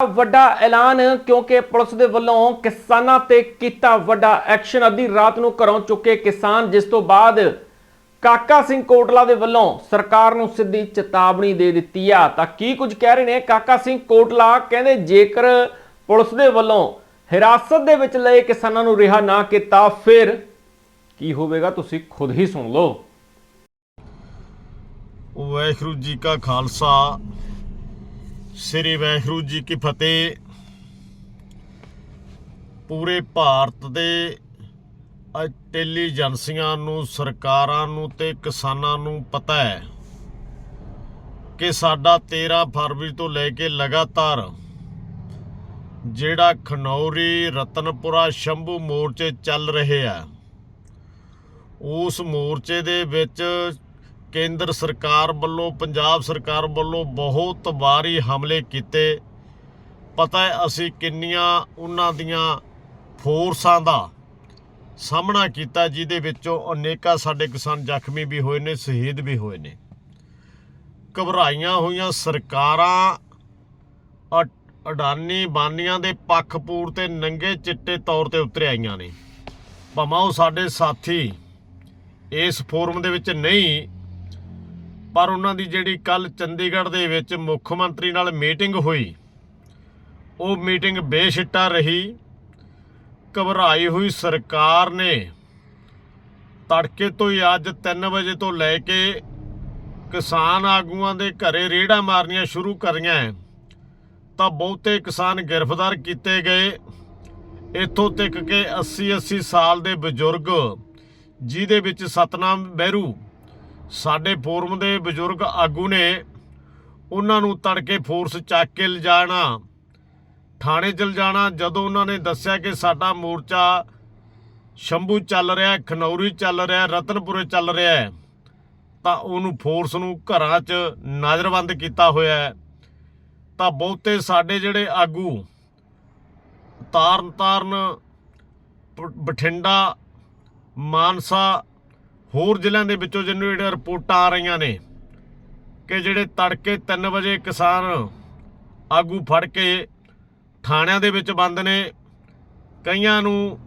ਵੱਡਾ ਐਲਾਨ, ਕਿਉਂਕਿ ਪੁਲਿਸ ਦੇ ਵੱਲੋਂ ਕਿਸਾਨਾਂ ਤੇ ਕੀਤਾ ਵੱਡਾ ਐਕਸ਼ਨ। ਅੱਧੀ ਰਾਤ ਨੂੰ ਘਰੋਂ ਚੁੱਕੇ ਕਿਸਾਨ, ਜਿਸ ਤੋਂ ਬਾਅਦ ਕਾਕਾ ਸਿੰਘ ਕੋਟਲਾ ਦੇ ਵੱਲੋਂ ਸਰਕਾਰ ਨੂੰ ਸਿੱਧੀ ਚੇਤਾਵਨੀ ਦੇ ਦਿੱਤੀ ਆ। ਤਾਂ ਕੀ ਕੁਝ ਕਹਿ ਰਹੇ ਨੇ ਕਾਕਾ ਸਿੰਘ ਕੋਟਲਾ? ਕਹਿੰਦੇ, ਜੇਕਰ ਪੁਲਿਸ ਦੇ ਵੱਲੋਂ ਹਿਰਾਸਤ ਦੇ ਵਿੱਚ ਲਏ ਕਿਸਾਨਾਂ ਨੂੰ ਰਿਹਾ ਨਾ ਕੀਤਾ, ਫਿਰ ਕੀ ਹੋਵੇਗਾ? ਤੁਸੀਂ ਖੁਦ ਹੀ ਸੁਣ ਲਓ। ਵਾਹਿਗੁਰੂ ਜੀ ਕਾ ਖਾਲਸਾ ਸ੍ਰੀ ਵਾਹਿਗੁਰੂ ਜੀ ਕੀ ਫਤਿਹ। ਪੂਰੇ ਭਾਰਤ ਦੇ ਇੰਟੈਲੀਜੈਂਸੀਆਂ ਨੂੰ, ਸਰਕਾਰਾਂ ਨੂੰ ਤੇ ਕਿਸਾਨਾਂ ਨੂੰ ਪਤਾ ਹੈ ਕਿ ਸਾਡਾ 13 ਫਰਵਰੀ ਤੋਂ ਲੈ ਕੇ ਲਗਾਤਾਰ ਜਿਹੜਾ ਖਨੌਰੀ, ਰਤਨਪੁਰਾ, ਸ਼ੰਭੂ ਮੋਰਚੇ ਚੱਲ ਰਹੇ ਆ, ਉਸ ਮੋਰਚੇ ਦੇ ਵਿੱਚ ਕੇਂਦਰ ਸਰਕਾਰ ਵੱਲੋਂ, ਪੰਜਾਬ ਸਰਕਾਰ ਵੱਲੋਂ ਬਹੁਤ ਵਾਰੀ ਹਮਲੇ ਕੀਤੇ। ਪਤਾ ਹੈ ਅਸੀਂ ਕਿੰਨੀਆਂ ਉਹਨਾਂ ਦੀਆਂ ਫੋਰਸਾਂ ਦਾ ਸਾਹਮਣਾ ਕੀਤਾ, ਜਿਹਦੇ ਵਿੱਚੋਂ ਅਨੇਕਾਂ ਸਾਡੇ ਕਿਸਾਨ ਜ਼ਖਮੀ ਵੀ ਹੋਏ ਨੇ, ਸ਼ਹੀਦ ਵੀ ਹੋਏ ਨੇ। ਘਬਰਾਈਆਂ ਹੋਈਆਂ ਸਰਕਾਰਾਂ ਅ- ਅਡਾਨੀ ਬਾਨੀਆਂ ਦੇ ਪੱਖਪੂਰ ਤੇ ਨੰਗੇ ਚਿੱਟੇ ਤੌਰ ਤੇ ਉਤਰ ਆਈਆਂ ਨੇ। ਭਾਵੇਂ ਉਹ ਸਾਡੇ ਸਾਥੀ ਇਸ ਫੋਰਮ ਦੇ ਵਿੱਚ ਨਹੀਂ ਪਰ ਉਹਨਾਂ ਦੀ ਜਿਹੜੀ ਕੱਲ ਚੰਡੀਗੜ੍ਹ ਦੇ ਵਿੱਚ ਮੁੱਖ ਮੰਤਰੀ ਨਾਲ ਮੀਟਿੰਗ ਹੋਈ, ਉਹ ਮੀਟਿੰਗ ਬੇਸ਼ਿੱਟਾ ਰਹੀ, ਘਬਰਾਈ ਹੋਈ ਸਰਕਾਰ ਨੇ। ਤੜਕੇ ਤੋਂ ਹੀ ਅੱਜ 3 ਵਜੇ ਤੋਂ ਲੈ ਕੇ ਕਿਸਾਨ ਆਗੂਆਂ ਦੇ ਘਰੇ ਰੇੜਾ ਮਾਰਨੀਆਂ ਸ਼ੁਰੂ ਕਰੀਆਂ ਤਾਂ ਬਹੁਤੇ ਕਿਸਾਨ ਗ੍ਰਿਫਤਾਰ ਕੀਤੇ ਗਏ। ਇੱਥੋਂ ਤੱਕ ਕਿ 80 80 ਸਾਲ ਦੇ ਬਜ਼ੁਰਗ, ਜਿਹਦੇ ਵਿੱਚ ਸਤਨਾਮ ਬਹਿਰੂ ਸਾਡੇ ਫੋਰਮ ਦੇ ਬਜ਼ੁਰਗ ਆਗੂ ਨੇ ਉਹਨਾਂ ਨੂੰ ਤੜਕੇ ਫੋਰਸ ਚੱਕ ਕੇ ਲਿਜਾਣਾ ਥਾਣੇ ਚਲ ਜਾਣਾ ਜਦੋਂ ਉਹਨਾਂ ਨੇ ਦੱਸਿਆ ਕਿ ਸਾਡਾ ਮੋਰਚਾ ਸ਼ੰਭੂ ਚੱਲ ਰਿਹਾ ਖਨੌਰੀ ਚੱਲ ਰਿਹਾ ਹੈ, ਰਤਨਪੁਰੇ ਚੱਲ ਰਿਹਾ ਤਾਂ ਉਹਨੂੰ ਫੋਰਸ ਨੂੰ ਘਰਾਂ 'ਚ ਨਜ਼ਰਬੰਦ ਕੀਤਾ ਹੋਇਆ ਹੈ। ਤਾਂ ਬਹੁਤੇ ਸਾਡੇ ਜਿਹੜੇ ਆਗੂ ਤਾਰਨ ਤਾਰਨ ਬ- ਬਠਿੰਡਾ ਮਾਨਸਾ ਹੋਰ ਜ਼ਿਲ੍ਹਿਆਂ ਦੇ ਵਿੱਚੋਂ ਜਿਹਨੂੰ ਜਿਹੜੀਆਂ ਰਿਪੋਰਟਾਂ ਆ ਰਹੀਆਂ ਨੇ ਕਿ ਜਿਹੜੇ ਤੜਕੇ 3 ਵਜੇ ਕਿਸਾਨ ਆਗੂ ਫੜ ਕੇ ਥਾਣਿਆਂ ਦੇ ਵਿੱਚ ਬੰਦ ਨੇ, ਕਈਆਂ ਨੂੰ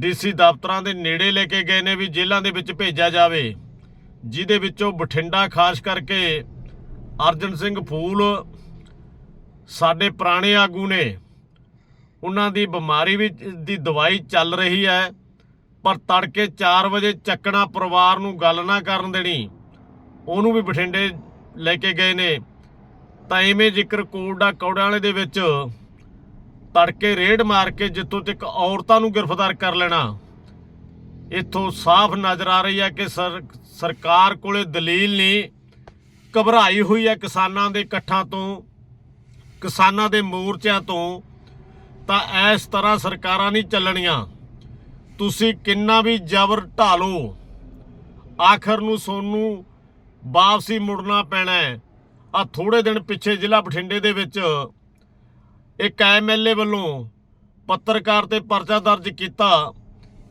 ਡੀਸੀ ਦਫ਼ਤਰਾਂ ਦੇ ਨੇੜੇ ਲੈ ਕੇ ਗਏ ਨੇ ਵੀ ਜੇਲ੍ਹਾਂ ਦੇ ਵਿੱਚ ਭੇਜਿਆ ਜਾਵੇ, ਜਿਹਦੇ ਵਿੱਚੋਂ ਬਠਿੰਡਾ ਖਾਸ ਕਰਕੇ ਅਰਜਨ ਸਿੰਘ ਫੂਲ, ਸਾਡੇ ਪੁਰਾਣੇ ਆਗੂ ਨੇ, ਉਹਨਾਂ ਦੀ ਬਿਮਾਰੀ ਵੀ ਦੀ ਦਵਾਈ ਚੱਲ ਰਹੀ ਹੈ। ਪਰ ਤੜਕੇ 4 ਵਜੇ ਚੱਕਣਾ ਪਰਿਵਾਰ ਨੂੰ ਗੱਲ ਨਾ ਕਰਨ ਦੇਣੀ। ਉਹਨੂੰ ਵੀ ਬਠਿੰਡੇ ਲੈ ਕੇ ਗਏ ਨੇ। ਤਾਂ ਐਵੇਂ ਜ਼ਿਕਰ ਕੋਡਾ ਕੌੜਾ ਵਾਲੇ ਦੇ ਵਿੱਚ ਤੜਕੇ ਰੇਡ ਮਾਰ ਕੇ ਜਿੱਥੋਂ ਤੱਕ ਔਰਤਾਂ ਨੂੰ ਗ੍ਰਿਫਤਾਰ ਕਰ ਲੈਣਾ। ਇੱਥੋਂ ਸਾਫ਼ ਨਜ਼ਰ ਆ ਰਹੀ ਹੈ ਕਿ ਸਰਕਾਰ ਕੋਲੇ ਦਲੀਲ ਨਹੀਂ, ਘਬਰਾਈ ਹੋਈ ਹੈ ਕਿਸਾਨਾਂ ਦੇ ਇਕੱਠਾਂ ਤੋਂ, ਕਿਸਾਨਾਂ ਦੇ ਮੋਰਚਿਆਂ ਤੋਂ। ਤਾਂ ਇਸ ਤਰ੍ਹਾਂ ਸਰਕਾਰਾਂ ਨਹੀਂ ਚੱਲਣੀਆਂ। ਤੁਸੀਂ ਕਿੰਨਾ ਵੀ ਜ਼ਬਰ ਢਾਲੋ ਆਖਰ ਨੂੰ ਸੋਨੂੰ ਵਾਪਸੀ ਮੁੜਨਾ ਪੈਣਾ ਹੈ। ਆ ਥੋੜੇ ਦਿਨ ਪਿੱਛੇ ਜ਼ਿਲ੍ਹਾ ਬਠਿੰਡੇ ਦੇ ਵਿੱਚ ਇੱਕ ਐਮਐਲਏ ਵੱਲੋਂ ਪੱਤਰਕਾਰ ਤੇ ਪਰਚਾ ਦਰਜ ਕੀਤਾ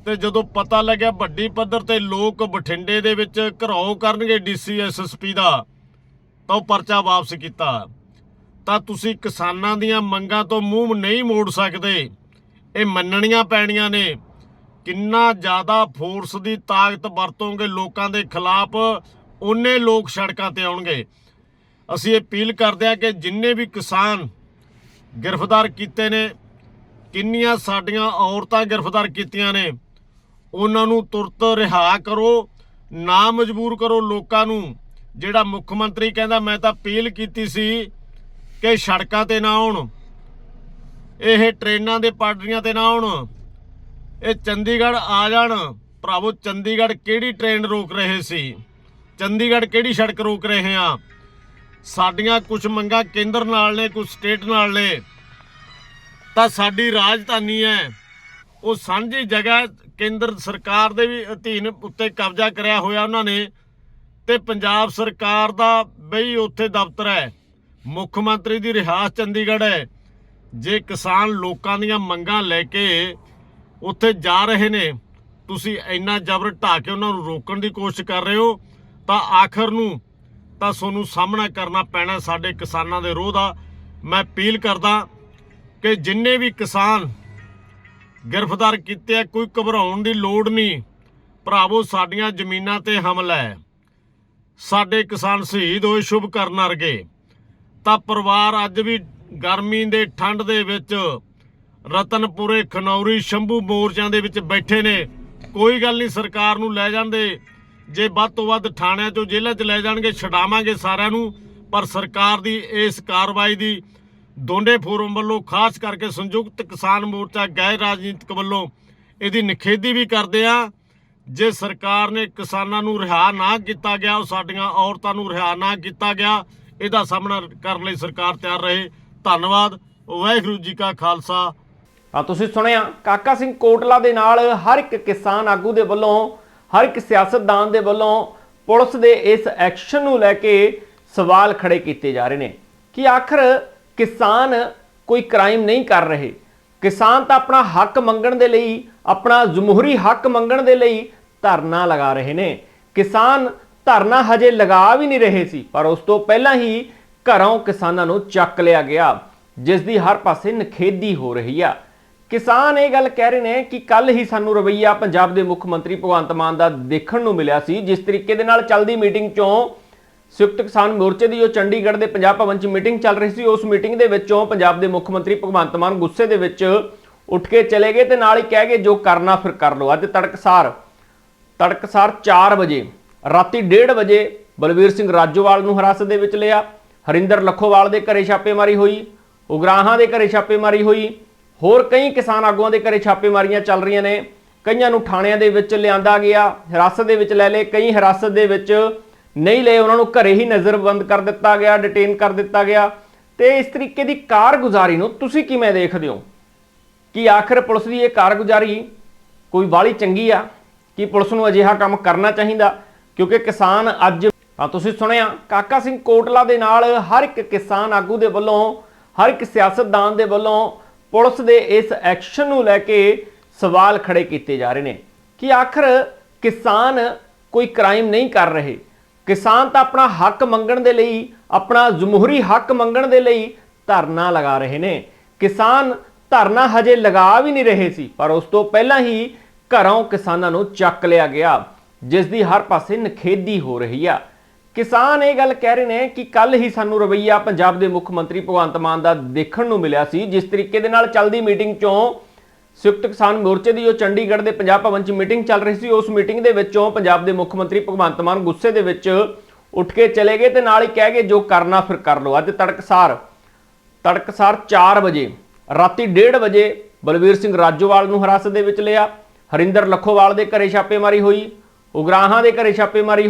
ਤੇ ਜਦੋਂ ਪਤਾ ਲੱਗਿਆ ਵੱਡੀ ਪੱਧਰ ਤੇ ਲੋਕ ਬਠਿੰਡੇ ਦੇ ਵਿੱਚ ਘਰਾਓ ਕਰਨਗੇ ਡੀਸੀ ਐਸਐਸਪੀ ਦਾ, ਤਾਂ ਉਹ ਪਰਚਾ ਵਾਪਸ ਕੀਤਾ। ਤਾਂ ਤੁਸੀਂ ਕਿਸਾਨਾਂ ਦੀਆਂ ਮੰਗਾਂ ਤੋਂ ਮੂੰਹ ਨਹੀਂ ਮੋੜ ਸਕਦੇ। ਇਹ ਮੰਨਣੀਆਂ ਪੈਣੀਆਂ ਨੇ। ਕਿੰਨਾ ਜ਼ਿਆਦਾ ਫੋਰਸ ਦੀ ਤਾਕਤ ਵਰਤੋਂਗੇ ਲੋਕਾਂ ਦੇ ਖਿਲਾਫ ਉਹਨੇ ਲੋਕ ਸੜਕਾਂ ਤੇ ਆਉਣਗੇ। ਅਸੀਂ ਅਪੀਲ ਕਰਦੇ ਹਾਂ ਕਿ ਜਿੰਨੇ ਵੀ ਕਿਸਾਨ ਗ੍ਰਿਫਤਾਰ ਕੀਤੇ ਨੇ, ਕਿੰਨੀਆਂ ਸਾਡੀਆਂ ਔਰਤਾਂ ਗ੍ਰਿਫਤਾਰ ਕੀਤੀਆਂ ਨੇ, ਉਹਨਾਂ ਨੂੰ ਤੁਰਤ ਰਿਹਾ ਕਰੋ, ਨਾ ਮਜਬੂਰ ਕਰੋ ਲੋਕਾਂ ਨੂੰ। ਜਿਹੜਾ ਮੁੱਖ ਮੰਤਰੀ ਕਹਿੰਦਾ, ਮੈਂ ਤਾਂ ਅਪੀਲ ਕੀਤੀ ਸੀ ਕਿ ਸੜਕਾਂ ਤੇ ਨਾ ਆਉਣ, ਇਹ ਟ੍ਰੇਨਾਂ ਦੇ ਪਾਟਰੀਆਂ ਤੇ ਨਾ ਆਉਣ। ਇਹ ਚੰਡੀਗੜ੍ਹ ਆ ਜਾਣ। ਭਰਾਵੋ, ਚੰਡੀਗੜ੍ਹ ਕਿਹੜੀ ਟ੍ਰੇਨ ਰੋਕ ਰਹੇ ਸੀ? ਚੰਡੀਗੜ੍ਹ ਕਿਹੜੀ ਸੜਕ ਰੋਕ ਰਹੇ ਆ? ਸਾਡੀਆਂ ਕੁਝ ਮੰਗਾਂ ਕੇਂਦਰ ਨਾਲ ਨੇ ਕੁਝ ਸਟੇਟ ਨਾਲ ਨੇ। ਤਾਂ ਸਾਡੀ ਰਾਜਧਾਨੀ ਹੈ। ਉਹ ਸਾਂਝੀ ਜਗ੍ਹਾ ਕੇਂਦਰ ਸਰਕਾਰ ਦੇ ਵੀ ਅਧੀਨ ਉੱਤੇ ਕਬਜ਼ਾ ਕਰਿਆ ਹੋਇਆ ਉਹਨਾਂ ਨੇ। ਤੇ ਪੰਜਾਬ ਸਰਕਾਰ ਦਾ ਬਈ ਉੱਥੇ ਦਫ਼ਤਰ ਹੈ। ਮੁੱਖ ਮੰਤਰੀ ਦੀ ਰਿਹਾਸ ਚੰਡੀਗੜ੍ਹ ਹੈ। ਜੇ ਕਿਸਾਨ ਲੋਕਾਂ ਦੀਆਂ ਮੰਗਾਂ ਲੈ ਕੇ ਉੱਥੇ ਜਾ ਰਹੇ ਨੇ। ਤੁਸੀਂ ਇੰਨਾ ਜ਼ਬਰ ਢਾ ਕੇ ਉਹਨਾਂ ਨੂੰ ਰੋਕਣ ਦੀ ਕੋਸ਼ਿਸ਼ ਕਰ ਰਹੇ ਹੋ, ਤਾਂ ਆਖਰ ਨੂੰ ਤਾਂ ਤੁਹਾਨੂੰ ਸਾਹਮਣਾ ਕਰਨਾ ਪੈਣਾ ਸਾਡੇ ਕਿਸਾਨਾਂ ਦੇ ਰੋਹ ਦਾ। ਮੈਂ ਅਪੀਲ ਕਰਦਾ ਕਿ ਜਿੰਨੇ ਵੀ ਕਿਸਾਨ ਗ੍ਰਿਫਤਾਰ ਕੀਤੇ ਆ, ਕੋਈ ਘਬਰਾਉਣ ਦੀ ਲੋੜ ਨਹੀਂ। ਭਰਾਵੋ, ਸਾਡੀਆਂ ਜ਼ਮੀਨਾਂ ਤੇ ਹਮਲਾ ਹੈ। ਸਾਡੇ ਕਿਸਾਨ ਸ਼ਹੀਦ ਹੋਏ ਸ਼ੁਭ ਕਰਨ ਅਰਗੇ ਤਾਂ ਪਰਿਵਾਰ ਅੱਜ ਵੀ ਗਰਮੀ ਦੇ ਠੰਡ ਦੇ ਵਿੱਚ ਰਤਨਪੁਰੇ ਖਨੌਰੀ ਸ਼ੰਭੂ ਮੋਰਚਿਆਂ ਦੇ ਵਿੱਚ ਬੈਠੇ ਨੇ। ਕੋਈ ਗੱਲ ਨਹੀਂ, ਸਰਕਾਰ ਨੂੰ ਲੈ ਜਾਂਦੇ। ਜੇ ਵੱਧ ਤੋਂ ਵੱਧ ਥਾਣਿਆਂ ਚੋਂ ਜੇਲ੍ਹਾਂ 'ਚ ਲੈ ਜਾਣਗੇ, ਛਡਾਵਾਂਗੇ ਸਾਰਿਆਂ ਨੂੰ। ਪਰ ਸਰਕਾਰ ਦੀ ਇਸ ਕਾਰਵਾਈ ਦੀ ਦੋਂਡੇ ਫੋਰਮ ਵੱਲੋਂ ਖਾਸ ਕਰਕੇ ਸੰਯੁਕਤ ਕਿਸਾਨ ਮੋਰਚਾ, ਗੈਰ ਰਾਜਨੀਤਿਕ ਵੱਲੋਂ ਇਹਦੀ ਨਿਖੇਧੀ ਵੀ ਕਰਦੇ ਆ। ਜੇ ਸਰਕਾਰ ਨੇ ਕਿਸਾਨਾਂ ਨੂੰ ਰਿਹਾ ਨਾ ਕੀਤਾ ਗਿਆ, ਉਹ ਸਾਡੀਆਂ ਔਰਤਾਂ ਨੂੰ ਰਿਹਾ ਨਾ ਕੀਤਾ ਗਿਆ, ਇਹਦਾ ਸਾਹਮਣਾ ਕਰਨ ਲਈ ਸਰਕਾਰ ਤਿਆਰ ਰਹੇ। ਧੰਨਵਾਦ। ਵਾਹਿਗੁਰੂ ਜੀ ਕਾ ਖਾਲਸਾ। ਤਾਂ ਤੁਸੀਂ ਸੁਣਿਆ, ਕਾਕਾ ਸਿੰਘ ਕੋਟਲਾ ਦੇ ਨਾਲ ਹਰ ਇੱਕ ਕਿਸਾਨ ਆਗੂ ਦੇ ਵੱਲੋਂ, ਹਰ ਇੱਕ ਸਿਆਸਤਦਾਨ ਦੇ ਵੱਲੋਂ ਪੁਲਿਸ ਦੇ ਇਸ ਐਕਸ਼ਨ ਨੂੰ ਲੈ ਕੇ ਸਵਾਲ ਖੜੇ ਕੀਤੇ ਜਾ ਰਹੇ ਨੇ ਕਿ ਆਖਰ ਕਿਸਾਨ ਕੋਈ ਕ੍ਰਾਈਮ ਨਹੀਂ ਕਰ ਰਹੇ। ਕਿਸਾਨ ਤਾਂ ਆਪਣਾ ਹੱਕ ਮੰਗਣ ਦੇ ਲਈ, ਆਪਣਾ ਜਮਹੂਰੀ ਹੱਕ ਮੰਗਣ ਦੇ ਲਈ ਧਰਨਾ ਲਗਾ ਰਹੇ ਨੇ। ਕਿਸਾਨ ਧਰਨਾ ਹਜੇ ਲਗਾ ਵੀ ਨਹੀਂ ਰਹੇ ਸੀ, ਪਰ ਉਸ ਤੋਂ ਪਹਿਲਾਂ ਹੀ ਘਰੋਂ ਕਿਸਾਨਾਂ ਨੂੰ ਚੱਕ ਲਿਆ ਗਿਆ, ਜਿਸ ਦੀ ਹਰ ਪਾਸੇ ਨਖੇਦੀ ਹੋ ਰਹੀ ਆ। ਕਿਸਾਨ ਇਹ ਗੱਲ ਕਹਿ ਰਹੇ ਨੇ ਕਿ ਕੱਲ ਹੀ ਸਾਨੂੰ ਰਵਈਆ ਪੰਜਾਬ ਦੇ ਮੁੱਖ ਮੰਤਰੀ ਭਗਵੰਤ ਮਾਨ ਦਾ ਦੇਖਣ ਨੂੰ ਮਿਲਿਆ ਸੀ, ਜਿਸ ਤਰੀਕੇ ਦੇ ਨਾਲ ਚੱਲਦੀ ਮੀਟਿੰਗ ਚੋਂ ਸੰਯੁਕਤ ਕਿਸਾਨ ਮੋਰਚੇ ਦੀ ਜੋ ਚੰਡੀਗੜ੍ਹ ਦੇ ਪੰਜਾਬ ਭਵਨ 'ਚ ਮੀਟਿੰਗ ਚੱਲ ਰਹੀ ਸੀ, ਉਸ ਮੀਟਿੰਗ ਦੇ ਵਿੱਚੋਂ ਪੰਜਾਬ ਦੇ ਮੁੱਖ ਮੰਤਰੀ ਭਗਵੰਤ ਮਾਨ ਗੁੱਸੇ ਦੇ ਵਿੱਚ ਉੱਠ ਕੇ ਚਲੇ ਗਏ ਤੇ ਨਾਲ ਹੀ ਕਹਿ ਗਏ, ਜੋ ਕਰਨਾ ਫਿਰ ਕਰ ਲਓ। ਅੱਜ ਤੜਕਸਾਰ ਤੜਕਸਾਰ 4 ਵਜੇ, ਰਾਤੀ 1:30 ਵਜੇ ਬਲਵੀਰ ਸਿੰਘ ਰਾਜੋਵਾਲ ਨੂੰ ਹਿਰਾਸਤ ਦੇ ਵਿੱਚ ਲਿਆ, ਹਰਿੰਦਰ ਲੱਖੋਵਾਲ ਦੇ ਘਰੇ ਛਾਪੇਮਾਰੀ ਹੋਈ, ਉਗਰਾਹਾਂ ਦੇ ਘਰੇ ਛਾਪੇਮਾਰੀ ਹੋਈ ਹੋਰ ਕਈ ਕਿਸਾਨ ਆਗੂਆਂ ਦੇ ਘਰੇ ਛਾਪੇਮਾਰੀਆਂ ਚੱਲ ਰਹੀਆਂ ਨੇ। ਕਈਆਂ ਨੂੰ ਥਾਣਿਆਂ ਦੇ ਵਿੱਚ ਲਿਆਂਦਾ ਗਿਆ, ਹਿਰਾਸਤ ਦੇ ਵਿੱਚ ਲੈ ਲਏ, ਕਈ ਹਿਰਾਸਤ ਦੇ ਵਿੱਚ ਨਹੀਂ ਲਏ, ਉਹਨਾਂ ਨੂੰ ਘਰੇ ਹੀ ਨਜ਼ਰਬੰਦ ਕਰ ਦਿੱਤਾ ਗਿਆ ਡਿਟੇਨ ਕਰ ਦਿੱਤਾ ਗਿਆ। ਤੇ ਇਸ ਤਰੀਕੇ ਦੀ ਕਾਰਗੁਜ਼ਾਰੀ ਨੂੰ ਤੁਸੀਂ ਕਿਵੇਂ ਦੇਖਦੇ ਹੋ? ਕਿ ਆਖਰ ਪੁਲਿਸ ਦੀ ਇਹ ਕਾਰਗੁਜ਼ਾਰੀ ਕੋਈ ਬਾਲੀ ਚੰਗੀ ਆ? ਕਿ ਪੁਲਿਸ ਨੂੰ ਅਜਿਹਾ ਕੰਮ ਕਰਨਾ ਚਾਹੀਦਾ? ਕਿਉਂਕਿ ਕਿਸਾਨ ਅੱਜ ਤਾਂ ਤੁਸੀਂ ਸੁਣਿਆ, ਕਾਕਾ ਸਿੰਘ ਕੋਟਲਾ ਦੇ ਨਾਲ ਹਰ ਇੱਕ ਕਿਸਾਨ ਆਗੂ ਦੇ ਵੱਲੋਂ, ਹਰ ਇੱਕ ਸਿਆਸਤਦਾਨ ਦੇ ਵੱਲੋਂ ਪੁਲਿਸ ਦੇ ਇਸ ਐਕਸ਼ਨ ਨੂੰ ਲੈ ਕੇ ਸਵਾਲ ਖੜੇ ਕੀਤੇ ਜਾ ਰਹੇ ਨੇ ਕਿ ਆਖਰ ਕਿਸਾਨ ਕੋਈ ਕ੍ਰਾਈਮ ਨਹੀਂ ਕਰ ਰਹੇ। ਕਿਸਾਨ ਤਾਂ ਆਪਣਾ ਹੱਕ ਮੰਗਣ ਦੇ ਲਈ, ਆਪਣਾ ਜਮਹੂਰੀ ਹੱਕ ਮੰਗਣ ਦੇ ਲਈ ਧਰਨਾ ਲਗਾ ਰਹੇ ਨੇ। ਕਿਸਾਨ ਧਰਨਾ ਹਜੇ ਲਗਾ ਵੀ ਨਹੀਂ ਰਹੇ ਸੀ, ਪਰ ਉਸ ਤੋਂ ਪਹਿਲਾਂ ਹੀ ਘਰੋਂ ਕਿਸਾਨਾਂ ਨੂੰ ਚੱਕ ਲਿਆ ਗਿਆ, ਜਿਸ ਦੀ ਹਰ ਪਾਸੇ ਨਖੇਦੀ ਹੋ ਰਹੀ ਆ। ਕਿਸਾਨ ਇਹ ਗੱਲ ਕਹਿ ਰਹੇ ਨੇ ਕਿ ਕੱਲ ਹੀ ਸਾਨੂੰ ਰਵਈਆ ਪੰਜਾਬ ਦੇ ਮੁੱਖ ਮੰਤਰੀ ਭਗਵੰਤ ਮਾਨ ਦਾ ਦੇਖਣ ਨੂੰ ਮਿਲਿਆ ਸੀ, ਜਿਸ ਤਰੀਕੇ ਦੇ ਨਾਲ ਚੱਲਦੀ ਮੀਟਿੰਗ ਚੋਂ ਸੰਯੁਕਤ ਕਿਸਾਨ ਮੋਰਚੇ ਦੀ ਜੋ ਚੰਡੀਗੜ੍ਹ ਦੇ ਪੰਜਾਬ ਭਵਨ 'ਚ ਮੀਟਿੰਗ ਚੱਲ ਰਹੀ ਸੀ। ਉਸ ਮੀਟਿੰਗ ਦੇ ਵਿੱਚੋਂ ਪੰਜਾਬ ਦੇ ਮੁੱਖ ਮੰਤਰੀ ਭਗਵੰਤ ਮਾਨ ਗੁੱਸੇ ਦੇ ਵਿੱਚ ਉੱਠ ਕੇ ਚਲੇ ਗਏ ਤੇ ਨਾਲ ਹੀ ਕਹਿ ਗਏ, ਜੋ ਕਰਨਾ ਫਿਰ ਕਰ ਲਓ। ਅੱਜ ਤੜਕਸਾਰ ਤੜਕਸਾਰ 4 ਵਜੇ, ਰਾਤੀ 1:30 ਵਜੇ ਬਲਵੀਰ ਸਿੰਘ ਰਾਜੋਵਾਲ ਨੂੰ ਹਿਰਾਸਤ ਦੇ ਵਿੱਚ ਲਿਆ। ਹਰਿੰਦਰ ਲੱਖੋਵਾਲ ਦੇ ਘਰੇ ਛਾਪੇਮਾਰੀ ਹੋਈ, ਉਗਰਾਹਾਂ ਦੇ ਘਰੇ ਛਾਪੇਮਾਰੀ